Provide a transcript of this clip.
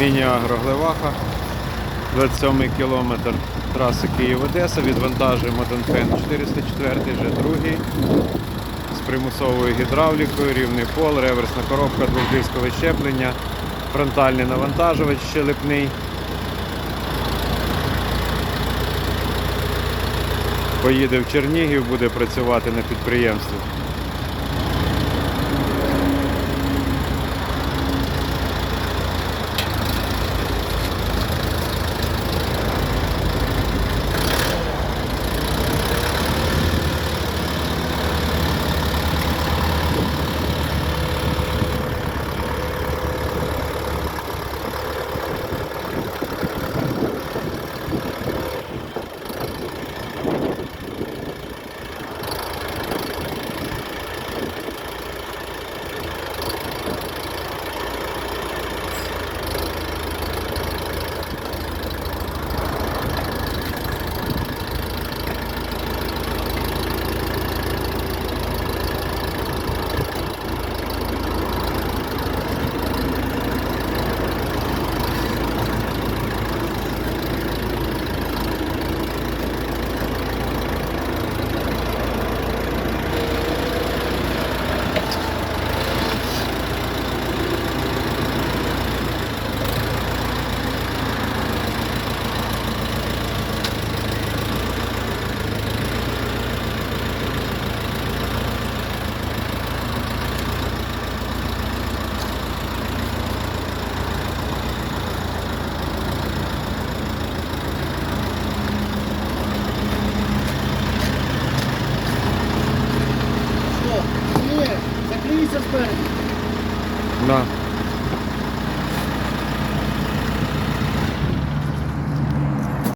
Міні-агро Глеваха, 27 кілометр траси Київ-Одеса. Відвантажуємо Донфен 404, вже другий. З примусовою гідравлікою, рівний пол, реверсна коробка, двохдискове щеплення, фронтальний навантажувач щелепний. Поїде в Чернігів, буде працювати на підприємстві. Спереду. На.